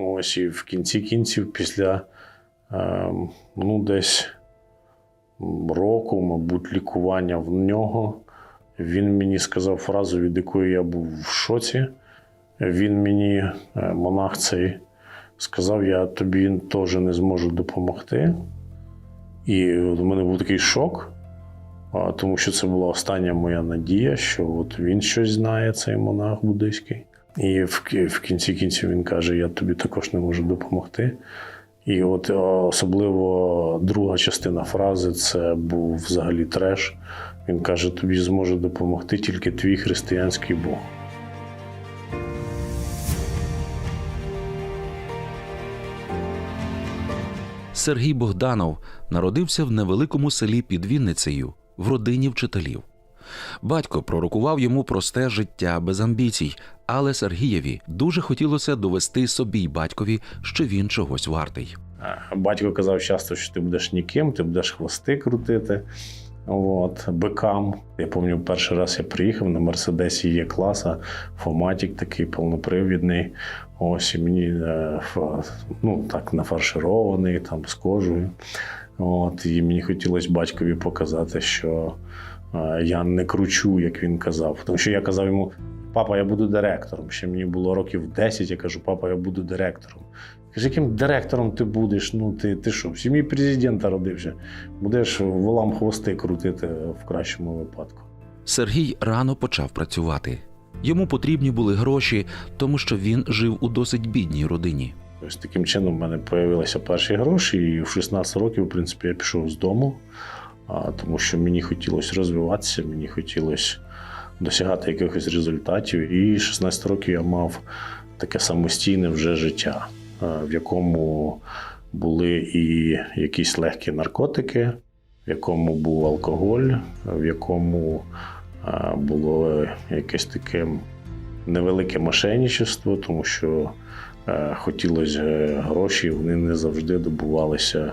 Ось і в кінці кінців, після е, ну, десь року, мабуть, лікування в нього, він мені сказав фразу, від якої я був в шоці. Він мені, е, монах цей, сказав: я тобі теж не зможу допомогти. І у мене був такий шок, тому що це була остання моя надія, що от він щось знає, цей монах буддийський. І в, в кінці кінців він каже: Я тобі також не можу допомогти. І от е, особливо друга частина фрази це був взагалі треш. Він каже: тобі зможе допомогти тільки твій християнський Бог. Сергій Богданов народився в невеликому селі під Вінницею в родині вчителів. Батько пророкував йому просте життя без амбіцій, але Сергієві дуже хотілося довести собі й батькові, що він чогось вартий. Батько казав часто, що ти будеш ніким, ти будеш хвости крутити. От, бикам. Я пам'ятаю, перший раз я приїхав на Мерседесі є класа, фоматік такий повнопривідний. Ось і мені е, ну, так нафарширований, там з кожею. От, і мені хотілося батькові показати, що я не кручу, як він казав. Тому що я казав йому: папа, я буду директором. Ще мені було років 10, я кажу, папа, я буду директором. Каже, яким директором ти будеш? Ну, ти, ти що, в сім'ї президента родився? Будеш волам хвости крутити в кращому випадку. Сергій рано почав працювати. Йому потрібні були гроші, тому що він жив у досить бідній родині. Ось таким чином в мене з'явилися перші гроші, і в 16 років, в принципі, я пішов з дому, тому що мені хотілося розвиватися, мені хотілося досягати якихось результатів. І 16 років я мав таке самостійне вже життя, в якому були і якісь легкі наркотики, в якому був алкоголь, в якому було якесь таке невелике мошенничество, тому що е, хотілося е, гроші, вони не завжди добувалися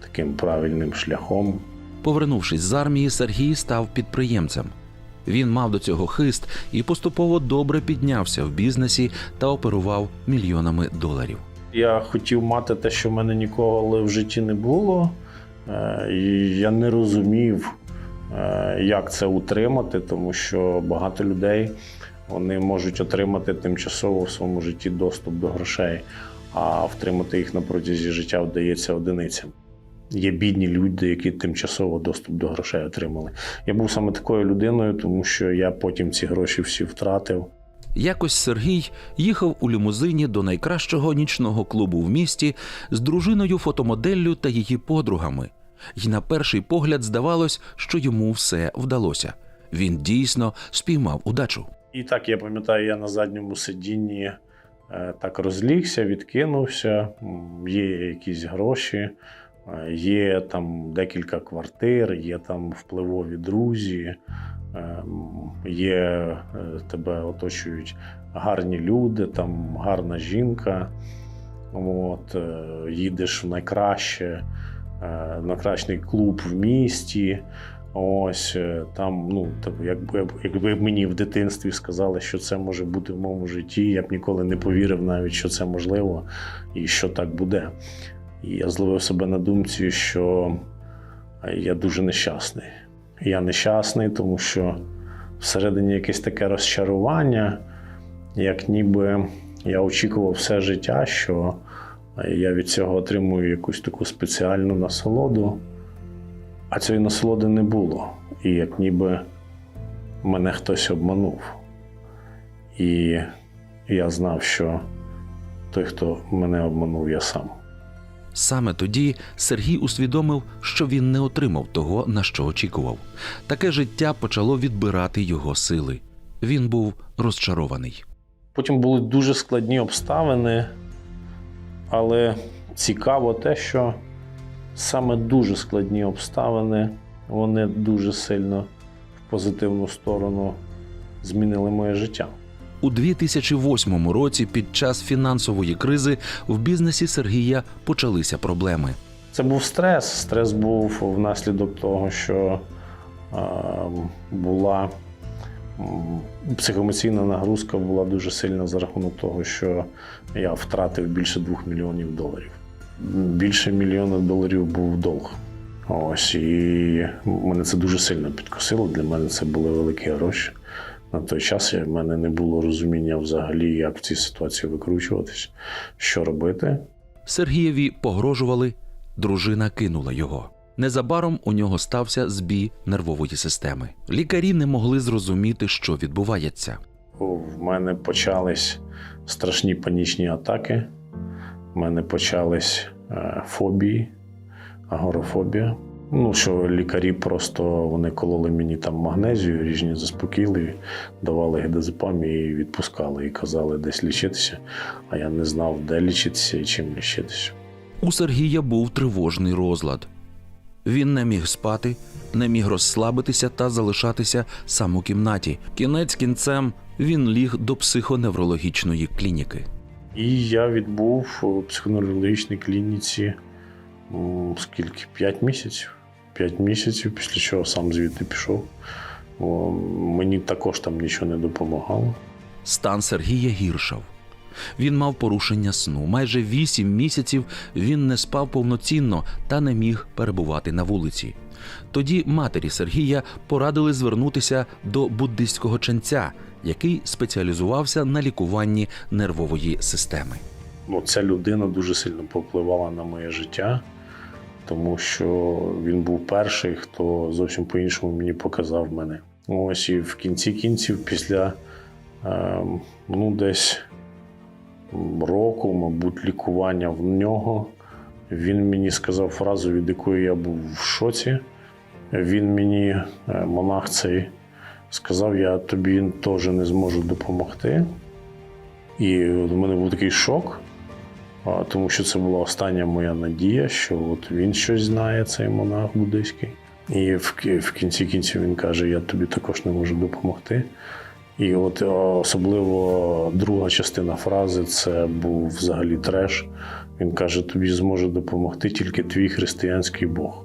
таким правильним шляхом. Повернувшись з армії, Сергій став підприємцем. Він мав до цього хист і поступово добре піднявся в бізнесі та оперував мільйонами доларів. Я хотів мати те, що в мене ніколи в житті не було. Е, І я не розумів, е, як це утримати, тому що багато людей вони можуть отримати тимчасово в своєму житті доступ до грошей, а втримати їх на протязі життя вдається одиницям. Є бідні люди, які тимчасово доступ до грошей отримали. Я був саме такою людиною, тому що я потім ці гроші всі втратив. Якось Сергій їхав у лімузині до найкращого нічного клубу в місті з дружиною фотомоделлю та її подругами. І на перший погляд здавалось, що йому все вдалося. Він дійсно спіймав удачу. І так, я пам'ятаю, я на задньому сидінні е, так розлігся, відкинувся, є якісь гроші, є там декілька квартир, є там впливові друзі, е, є е, тебе оточують гарні люди, там гарна жінка. От, е, їдеш в найкраще, е, найкращий клуб в місті. Ось е, там, ну типу, якби, якби мені в дитинстві сказали, що це може бути в моєму житті, я б ніколи не повірив навіть, що це можливо і що так буде. І я зловив себе на думці, що е, я дуже нещасний. Я нещасний, тому що всередині якесь таке розчарування, як ніби я очікував все життя, що е, я від цього отримую якусь таку спеціальну насолоду. А цієї насолоди не було. І як ніби мене хтось обманув. І я знав, що той, хто мене обманув, я сам. Саме тоді Сергій усвідомив, що він не отримав того, на що очікував. Таке життя почало відбирати його сили. Він був розчарований. Потім були дуже складні обставини, але цікаво те, що саме дуже складні обставини вони дуже сильно в позитивну сторону змінили моє життя. У 2008 році, під час фінансової кризи, в бізнесі Сергія почалися проблеми. Це був стрес. Стрес був внаслідок того, що е, була психоемоційна нагрузка була дуже сильна за рахунок того, що я втратив більше двох мільйонів доларів. Більше мільйона доларів був долг. Ось і мене це дуже сильно підкосило. Для мене це були великі гроші. На той час в мене не було розуміння взагалі, як в цій ситуації викручуватись, що робити. Сергієві погрожували, дружина кинула його. Незабаром у нього стався збій нервової системи. Лікарі не могли зрозуміти, що відбувається. В мене почались страшні панічні атаки. В мене почались е, фобії, агорафобія. Ну, що лікарі просто вони кололи мені там магнезію, різні заспокійливі, давали гідазепам і відпускали, і казали десь лічитися. А я не знав, де лічитися і чим лічитися. У Сергія був тривожний розлад. Він не міг спати, не міг розслабитися та залишатися сам у кімнаті. Кінець кінцем він ліг до психоневрологічної клініки. І я відбув у психоневрологічній клініці скільки? П'ять місяців. П'ять місяців, після чого сам звідти пішов. О, мені також там нічого не допомагало. Стан Сергія гіршав. Він мав порушення сну. Майже вісім місяців він не спав повноцінно та не міг перебувати на вулиці. Тоді матері Сергія порадили звернутися до буддистського ченця, який спеціалізувався на лікуванні нервової системи. Ну, ця людина дуже сильно повпливала на моє життя, тому що він був перший, хто зовсім по-іншому мені показав мене. Ось і в кінці кінців, після е, ну, десь року, мабуть, лікування в нього, він мені сказав фразу, від якої я був в шоці. Він мені, е, монах цей, сказав: я тобі теж не зможу допомогти. І у мене був такий шок, тому що це була остання моя надія, що от він щось знає, цей монах буддийський. І в, кінці кінців він каже: Я тобі також не можу допомогти. І от особливо друга частина фрази це був взагалі треш. Він каже: тобі зможе допомогти тільки твій християнський Бог.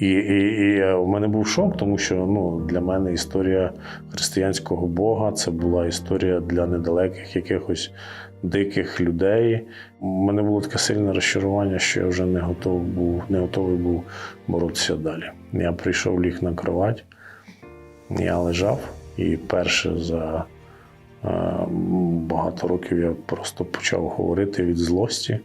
І, і, і е, в мене був шок, тому що ну, для мене історія християнського Бога це була історія для недалеких якихось диких людей. У мене було таке сильне розчарування, що я вже не готовий був, не готовий був боротися далі. Я прийшов ліг на кровать, я лежав, і перше за е, багато років я просто почав говорити від злості.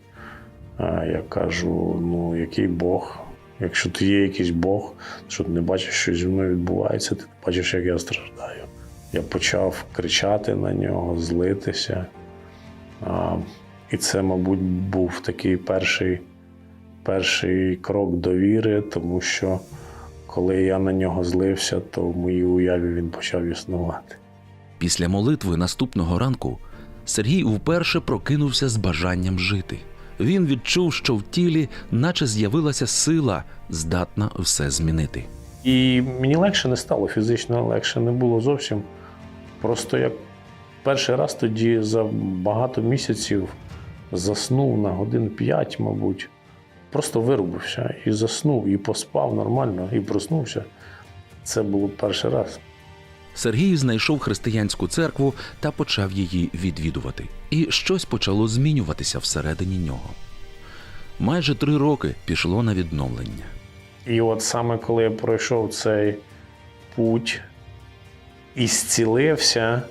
Е, Я кажу: ну, який Бог? Якщо ти є якийсь Бог, що ти не бачиш, що зі мною відбувається, ти бачиш, як я страждаю. Я почав кричати на нього, злитися. А, і це, мабуть, був такий перший, перший крок довіри, тому що коли я на нього злився, то в моїй уяві він почав існувати. Після молитви наступного ранку Сергій вперше прокинувся з бажанням жити. Він відчув, що в тілі, наче з'явилася сила, здатна все змінити. І мені легше не стало, фізично легше не було зовсім. Просто як перший раз тоді за багато місяців заснув на годин 5, мабуть. Просто вирубився і заснув, і поспав нормально, і проснувся. Це було перший раз. Сергій знайшов християнську церкву та почав її відвідувати. І щось почало змінюватися всередині нього. Майже три роки пішло на відновлення. І от саме коли я пройшов цей путь і зцілився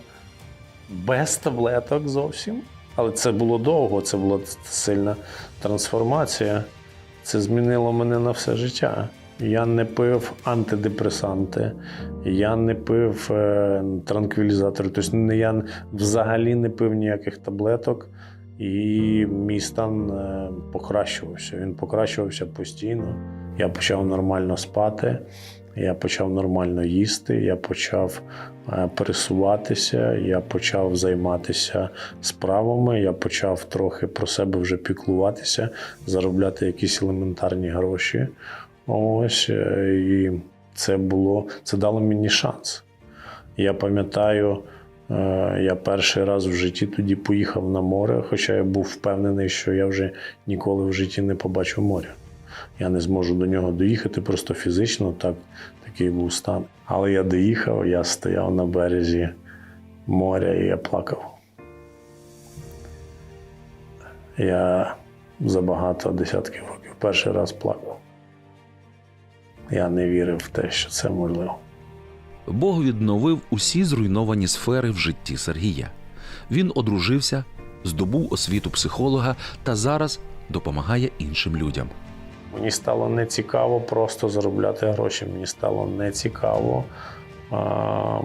без таблеток зовсім. Але це було довго, це була сильна трансформація. Це змінило мене на все життя. Я не пив антидепресанти, я не пив е, транквілізатори, тобто я взагалі не пив ніяких таблеток, і мій стан е, покращувався. Він покращувався постійно. Я почав нормально спати, я почав нормально їсти, я почав е, пересуватися, я почав займатися справами, я почав трохи про себе вже піклуватися, заробляти якісь елементарні гроші. Ось е, і це було, це дало мені шанс. Я пам'ятаю, е, я перший раз в житті тоді поїхав на море, хоча я був впевнений, що я вже ніколи в житті не побачу моря. я не зможу до нього доїхати просто фізично, так, такий був стан. Але я доїхав, я стояв на березі моря і я плакав. Я за багато десятків років перший раз плакав. Я не вірив в те, що це можливо. Бог відновив усі зруйновані сфери в житті Сергія. Він одружився, здобув освіту психолога та зараз допомагає іншим людям. Мені стало не цікаво просто заробляти гроші. Мені стало не цікаво а,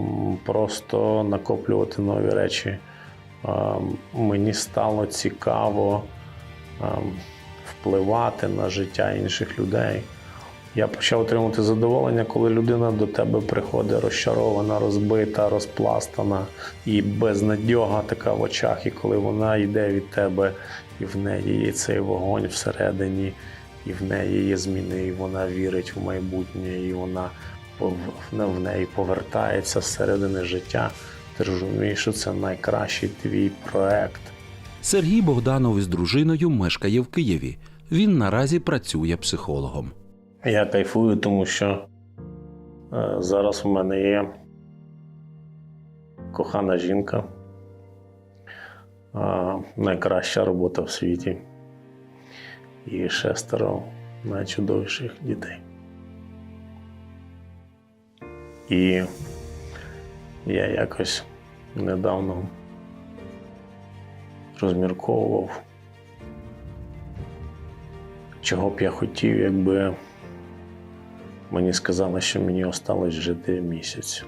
просто накоплювати нові речі. А, Мені стало цікаво а, впливати на життя інших людей. Я почав отримувати задоволення, коли людина до тебе приходить розчарована, розбита, розпластана і безнадьога така в очах. І коли вона йде від тебе, і в неї є цей вогонь всередині, і в неї є зміни, і вона вірить в майбутнє, і вона в неї повертається зсередини життя. Ти розумієш, що це найкращий твій проект. Сергій Богданов із дружиною мешкає в Києві. Він наразі працює психологом. Я кайфую, тому що е, зараз в мене є кохана жінка, е, найкраща робота в світі і шестеро найчудовіших дітей. І я якось недавно розмірковував, чого б я хотів, якби мені сказали, що мені осталось жити місяць.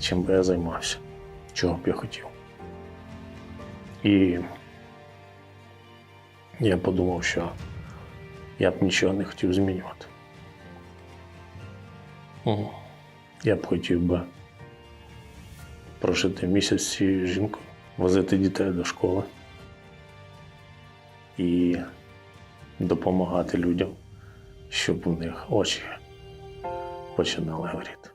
Чим би я займався, чого б я хотів. І я подумав, що я б нічого не хотів змінювати. Я б хотів би прожити місяць з цією жінкою, возити дітей до школи і допомагати людям, щоб у них очі починали горіти.